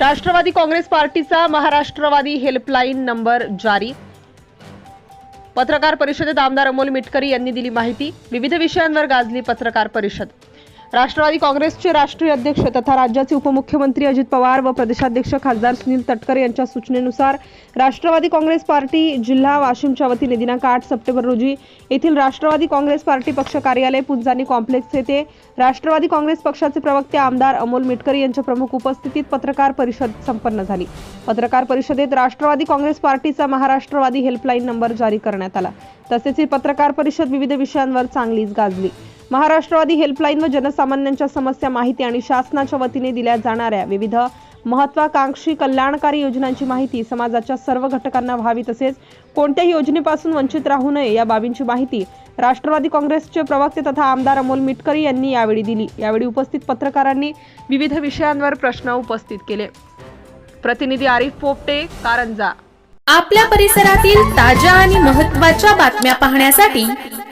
राष्ट्रवादी काँग्रेस पार्टीचा Maharashtrawadi helpline number जारी. पत्रकार परिषदेत आमदार अमोल मिटकरी यांनी दिली माहिती. विविध विषयांवर गाजली पत्रकार परिषद. राष्ट्रवादी काँग्रेसचे राष्ट्रीय अध्यक्ष तथा राज्याचे उपमुख्यमंत्री अजित पवार व प्रदेशाध्यक्ष खासदार सुनील तटकर यांच्या सूचनेनुसार राष्ट्रवादी काँग्रेस पार्टी जिल्हा वाशिमच्या वतीने दिनांक आठ सप्टेंबर रोजी येथील राष्ट्रवादी काँग्रेस पार्टी पक्ष कार्यालय पुंजानी कॉम्प्लेक्स येथे राष्ट्रवादी काँग्रेस पक्षाचे प्रवक्ते आमदार अमोल मिटकरी यांच्या प्रमुख उपस्थितीत पत्रकार परिषद संपन्न झाली. पत्रकार परिषदेत राष्ट्रवादी काँग्रेस पार्टीचा महाराष्ट्रवादी हेल्पलाईन नंबर जारी करण्यात आला. तसेच ही पत्रकार परिषद विविध विषयांवर चांगलीच गाजली. महाराष्ट्रवादी हेल्पलाईन व जनसामान्यांच्या समस्या माहिती आणि शासनाच्या वतीने दिल्या जाणाऱ्या विविध महत्वाकांक्षी कल्याणकारी योजनांची माहिती समाजाच्या सर्व घटकांना व्हावी तसेच कोणत्याही योजनेपासून वंचित राहू नये या बाबींची माहिती राष्ट्रवादी काँग्रेसचे प्रवक्ते तथा आमदार अमोल मिटकरी यांनी यावेळी दिली. यावेळी उपस्थित पत्रकारांनी विविध विषयांवर प्रश्न उपस्थित केले. प्रतिनिधी आरिफ पोपटे कारंजा. आपल्या परिसरातील ताज्या आणि महत्त्वाच्या बातम्या पाहण्यासाठी